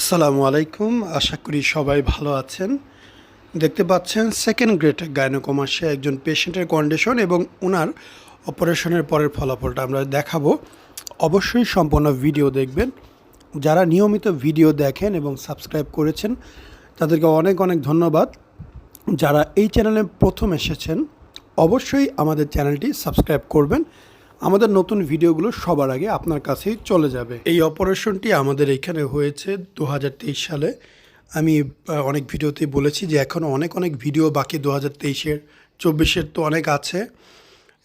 আসসালামু আলাইকুম। আশা করি সবাই ভালো আছেন। দেখতে পাচ্ছেন সেকেন্ড গ্রেড গাইনোকমাসে একজন পেশেন্টের কন্ডিশন এবং ওনার অপারেশনের পরের ফলাফলটা আমরা দেখাবো। অবশ্যই সম্পূর্ণ ভিডিও দেখবেন। যারা নিয়মিত ভিডিও দেখেন এবং সাবস্ক্রাইব করেছেন, তাদেরকে অনেক অনেক ধন্যবাদ। যারা এই চ্যানেলে প্রথম এসেছেন, অবশ্যই আমাদের চ্যানেলটি সাবস্ক্রাইব করবেন। আমাদের নতুন ভিডিওগুলো সবার আগে আপনার কাছেই চলে যাবে। এই অপারেশনটি আমাদের এখানে হয়েছে দু হাজার তেইশ সালে। আমি অনেক ভিডিওতেই বলেছি যে এখনও অনেক অনেক ভিডিও বাকি দু হাজার তেইশের, চব্বিশের তো অনেক আছে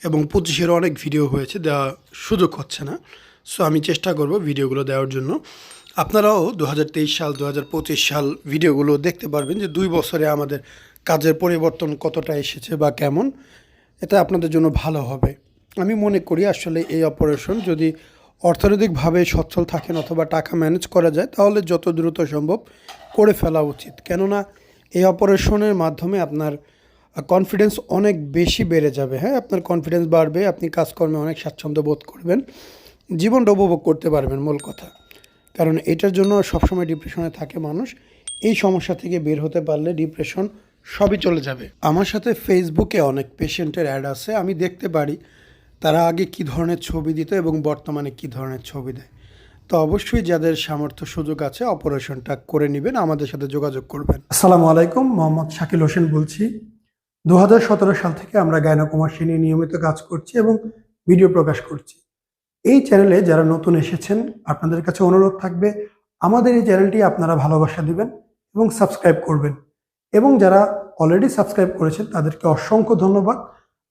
এবং পঁচিশেরও অনেক ভিডিও হয়েছে দেওয়া সুযোগ হচ্ছে না। সো আমি চেষ্টা করব ভিডিওগুলো দেওয়ার জন্য। আপনারাও দু হাজার তেইশ সাল দু হাজার পঁচিশ সাল ভিডিওগুলো দেখতে পারবেন যে দুই বছরে আমাদের কাজের পরিবর্তন কতটা এসেছে বা কেমন, এটা আপনাদের জন্য ভালো হবে। আমি মনে করি আসলে এই অপারেশন যদি অর্থনৈতিকভাবে সচ্ছল থাকেন অথবা টাকা ম্যানেজ করা যায়, তাহলে যত দ্রুত সম্ভব করে ফেলা উচিত। কেননা এই অপারেশনের মাধ্যমে আপনার কনফিডেন্স অনেক বেশি বেড়ে যাবে। হ্যাঁ আপনার কনফিডেন্স বাড়বে, আপনি কাজকর্মে অনেক স্বাচ্ছন্দ্য বোধ করবেন, জীবনটা উপভোগ করতে পারবেন মূল কথা। কারণ এটার জন্য সবসময় ডিপ্রেশনে থাকে মানুষ, এই সমস্যা থেকে বের হতে পারলে ডিপ্রেশন সবই চলে যাবে। আমার সাথে ফেসবুকে অনেক পেশেন্টের অ্যাড আছে, আমি দেখতে পারি। তারা আগে কী ধরনের ছবি দিত এবং বর্তমানে কী ধরনের ছবি দেয়? তো অবশ্যই যাদের সামর্থ্য সুযোগ আছে অপারেশনটা করে নেবেন, আমাদের সাথে যোগাযোগ করবেন। আসসালামু আলাইকুম, মোহাম্মদ শাকিল হোসেন বলছি। দু হাজার সতেরো সাল থেকে আমরা গায়নাকুমাসী নিয়ে নিয়মিত কাজ করছি এবং ভিডিও প্রকাশ করছি। এই চ্যানেলে যারা নতুন এসেছেন, আপনাদের কাছে অনুরোধ থাকবে, আমাদের এই চ্যানেলটি আপনারা ভালোবাসা দিবেন এবং সাবস্ক্রাইব করবেন। এবং যারা অলরেডি সাবস্ক্রাইব করেছেন, তাদেরকে অসংখ্য ধন্যবাদ।